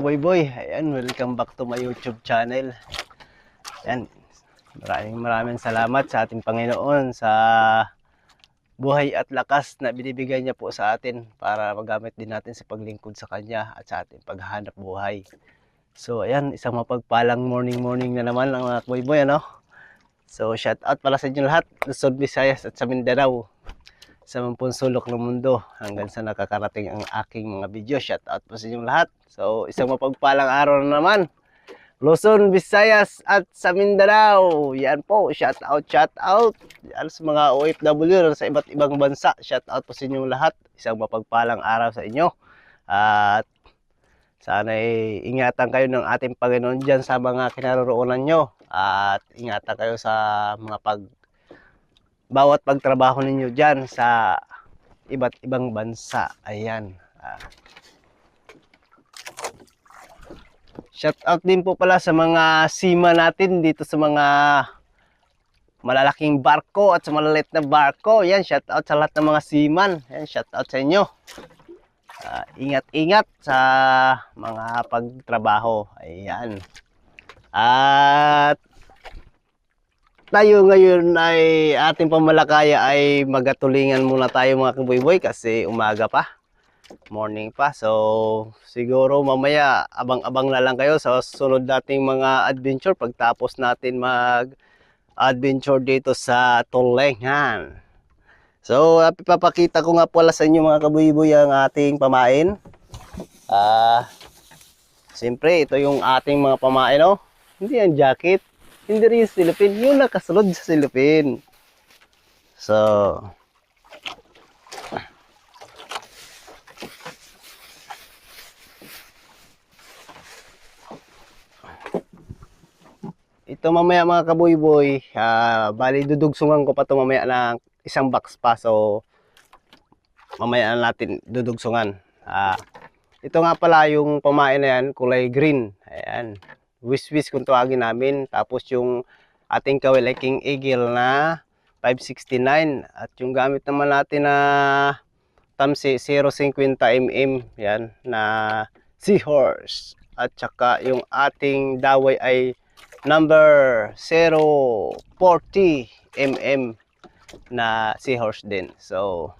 kaboy-boy. Ayan, welcome back to my YouTube channel. Ayan, maraming maraming salamat sa ating Panginoon sa buhay at lakas na binibigay niya po sa atin para magamit din natin sa paglingkod sa Kanya at sa ating paghahanap buhay. So ayan, isang mapagpalang morning morning na naman ang mga kaboy-boy, ano? So shout out pala sa inyo lahat, Luzon, Visayas at sa Mindanao sa mampun sulok ng mundo hanggang sa nakakarating ang aking mga video. Shout out po sa inyong lahat. So, isang mapagpalang araw na naman. Luzon, Visayas at sa Mindanao. Yan po, shout out, shout out. Yan sa mga OFW sa iba't ibang bansa. Shout out po sa inyong lahat. Isang mapagpalang araw sa inyo. At sana ingatan kayo ng ating Panginoon dyan sa mga kinaroroonan nyo. At ingatan kayo sa mga pag bawat pagtrabaho ninyo dyan sa iba't ibang bansa. Ayan. Ah. Shout out din po pala sa mga sima natin dito sa mga malalaking barko at sa malalit na barko. Yan, shout out sa lahat ng mga seaman. Yan, shout out sa inyo. Ah, ingat-ingat sa mga pagtrabaho. Ayan. At tayo ngayon ay ating pamalakaya ay magatulingan muna tayo mga kaboy kasi umaga pa. Morning pa. So siguro mamaya abang-abang na lang kayo sa sunod nating mga adventure. Pagtapos natin mag adventure dito sa Tulengan so uh, ipapakita ko nga pala sa inyo mga kaboy ang ating pamain. Ah Siyempre, ito yung ating mga pamain, oh. Hindi yan jacket hindi rin yung silipin, yung nakasunod sa silipin. So, ito mamaya mga kaboy-boy, uh, bali dudugsungan ko pa ito mamaya ng isang box pa. So, mamaya na natin dudugsungan. Uh, ito nga pala yung pamain na yan, kulay green. Ayan wish-wish kung tawagin namin. Tapos yung ating kawil ay King Eagle na 569 at yung gamit naman natin na Tamsi 050 mm yan na Seahorse at saka yung ating daway ay number 040 mm na Seahorse din. So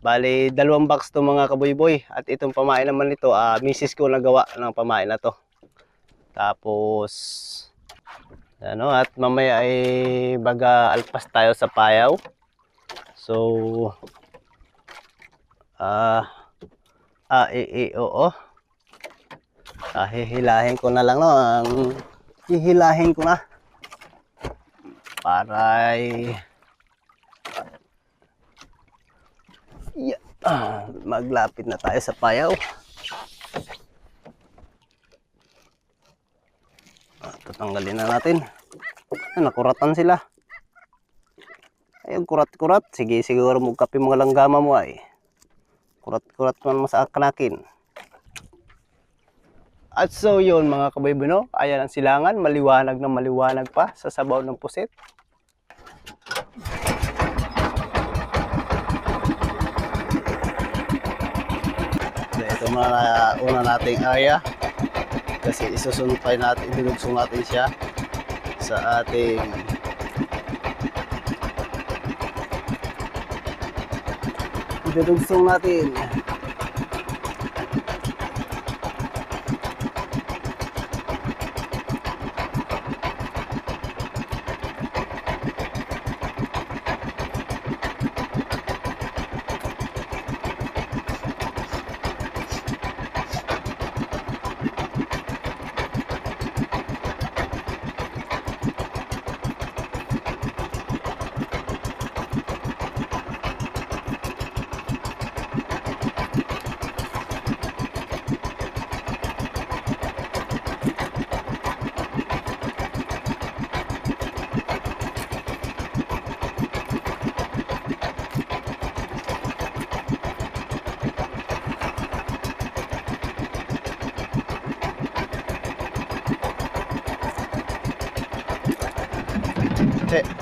Bali, dalawang box to mga kaboy-boy. At itong pamain naman nito, uh, misis ko nagawa ng pamain na to. Tapos, ano, at mamaya ay baga alpas tayo sa payaw. So, ah, ah, i, i, oo. Ah, hihilahin ko na lang, no. Ang hihilahin ko na. Para ay, yeah, ah, maglapit na tayo sa payaw. Tatanggalin na natin. Ay, nakuratan sila. Ayun, kurat-kurat. Sige, siguro magkapi mga langgama mo ay. Kurat-kurat man mas kanakin. At so yun mga kabaybino, ayan ang silangan, maliwanag na maliwanag pa sa sabaw ng pusit. So, ito na una nating area kasi isusunod pa natin, idudugsong natin siya sa ating idudugsong natin it.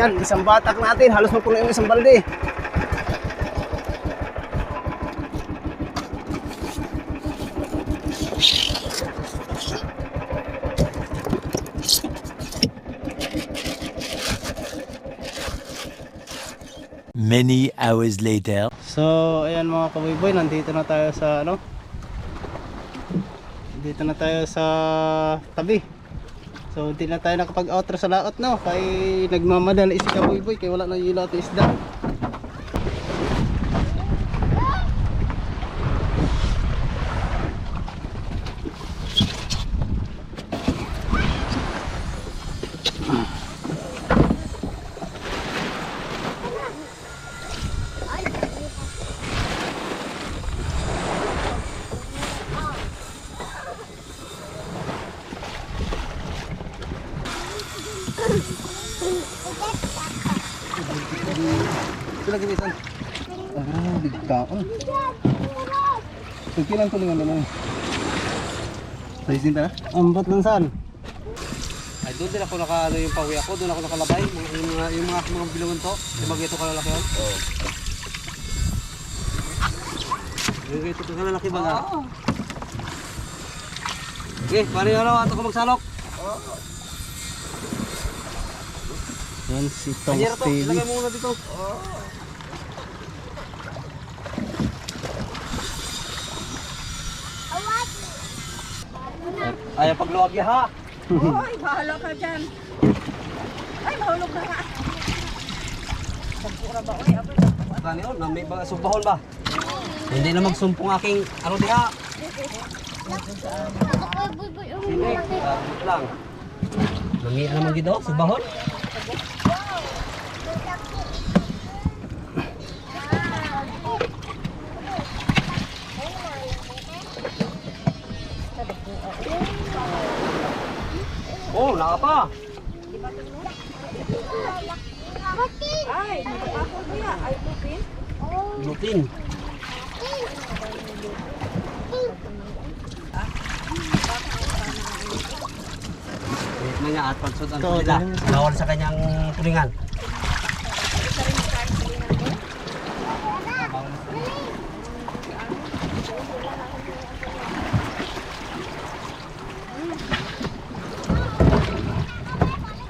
Yan, isang batak natin. Halos mapuno yung isang balde. Many hours later. So, ayan mga kaboyboy, nandito na tayo sa ano? Dito na tayo sa tabi. So, hindi na tayo nakapag-outro sa laot no. Kay nagmamadali si kaboyboy kay wala na yung laot isda. Bisan. Ah, bigtaon. Tukilan ko lang ano. Sa isin ta na? Ambot lang saan? Ay, doon din ako naka, ano yung pawi ako, doon ako nakalabay. Mga, yung mga, yung mga, mga bilungan to, yung mga ito kalalaki yun. Oo. Yung ito ka lalaki baga. Okay, pare ano, ato ko magsalok. Yan si Kanyera Tongs to, TV. ilagay mo muna dito. Ayaw pagluwag ya ha. Hoy, bahala ka dyan. Ay, mahulog na nga. Sampura ba? Uy, ako Gani oh, nami ba sumpahon ba? Hindi na magsumpong aking ano diha. Hindi, ah, lang. Nami ano man gid oh. Oh, naka pa. Ay, ako kuya. Ay, lupin. Lutin. Wait na niya at pagsud ang Ito, mo. Bawal sa kanyang tulingan.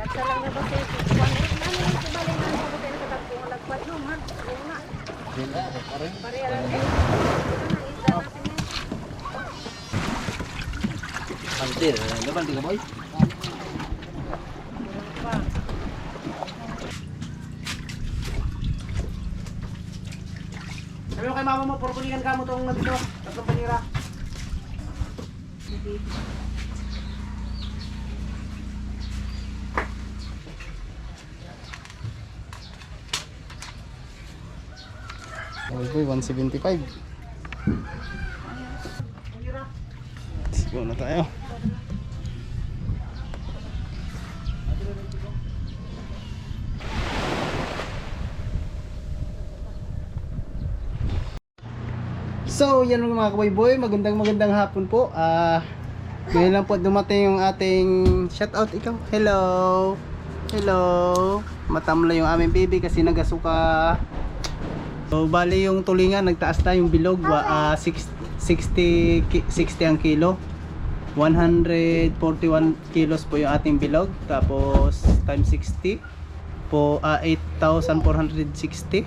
Katsa lang na ba siya? Kuwan eh. Ano yung subali na ako tayo sa tagpong lagpat no, man. Oo nga. Pareha lang eh. Ano, isda natin eh. Pantir, dapat di ka boy. Sabi mo kay mama mo, purpulingan ka mo itong dito, tatlong panira. Boy boy, 175. Let's na tayo. So, yan mga kaboy magandang magandang hapon po. Ah, ngayon lang po dumating yung ating shoutout ikaw. Hello. Hello. Matamla yung aming baby kasi nagasuka So bali yung tulingan nagtaas na yung bilog six- 60 ki- 60 ang kilo. 141 kilos po yung ating bilog tapos times 60 po ah, 8,460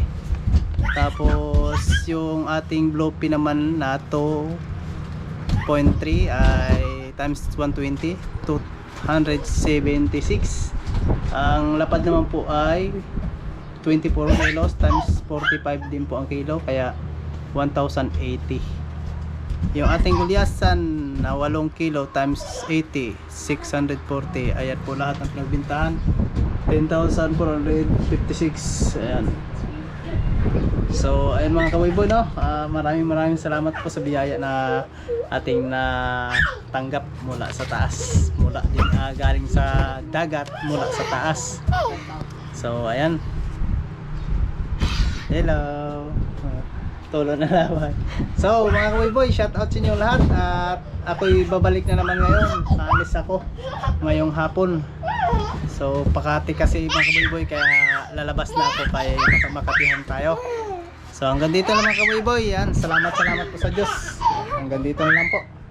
tapos yung ating bloppy naman na 2.3 ay times 120 276 ang lapad naman po ay 24 kilos times 45 din po ang kilo kaya 1,080 yung ating gulyasan na 8 kilo times 80 640 ayan po lahat ng pinagbintahan 10,456 ayan. So ayan mga kawibo no? Ah, maraming maraming salamat po sa biyaya na ating na tanggap mula sa taas. Mula din ah, galing sa dagat mula sa taas. So ayan Hello. Tulo na naman. So, mga kawiboy, shout out sa inyo lahat. At ako'y babalik na naman ngayon. Naalis ako ngayong hapon. So, pakati kasi mga kawiboy, kaya lalabas na ako kaya makatihan tayo. So, hanggang dito na mga kawiboy. Yan, salamat salamat po sa Diyos. Hanggang dito na lang po.